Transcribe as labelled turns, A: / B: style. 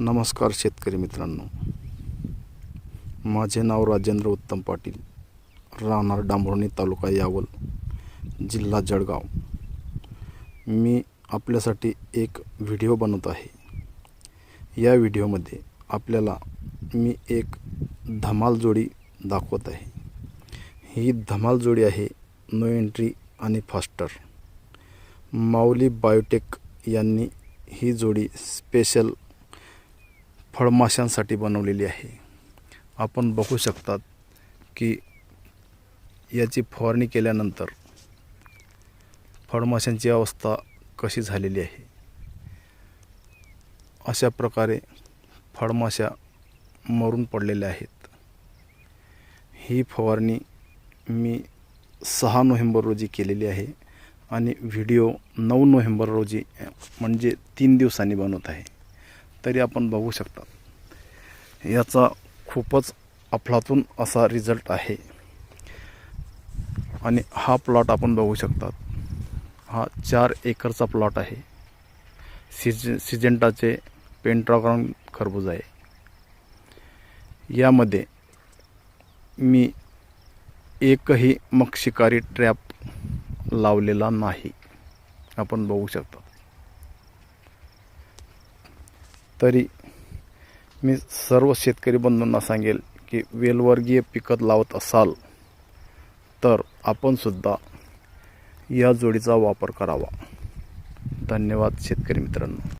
A: नमस्कार शेतकरी मित्रांनो. माझे नाव राजेंद्र उत्तम पाटील. राहणार डांबोर्णी तालुका यावल जिल्हा जळगाव. मी आपल्यासाठी एक व्हिडिओ बनवत आहे. या व्हिडिओमध्ये आपल्याला मी एक धमाल जोडी दाखवत आहे. ही धमाल जोडी आहे नो एंट्री आणि फास्टर. माऊली बायोटेक यांनी ही जोडी स्पेशल फळमाशांसाठी बनवलेली आहे. आपण बघू शकतात की याची फवारणी केल्यानंतर फळमाशांची अवस्था कशी झालेली आहे. अशा प्रकारे फळमाशा मरून पडलेल्या आहेत. ही फवारणी मी सहा नोव्हेंबर रोजी केलेली आहे आणि व्हिडिओ नऊ नोव्हेंबर रोजी म्हणजे तीन दिवसांनी बनवत आहे. तरी आपण बघू शकता. याचा खूपच अफलातून असा रिझल्ट आहे. आणि हा प्लॉट आपण बघू शकतात हा चार एकरचा प्लॉट आहे. सिज सिजेंटाचे पेंट्राग्राउंड खरबूज आहे. यामध्ये मी एकही मक्षिकारी ट्रॅप लावलेला नाही. आपण बघू शकता. तरी मी सर्व शेतकरी बंधूंना सांगेल की वेलवर्गीय पिकत लावत असाल तर आपणसुद्धा या जोडीचा वापर करावा. धन्यवाद शेतकरी मित्रांनो.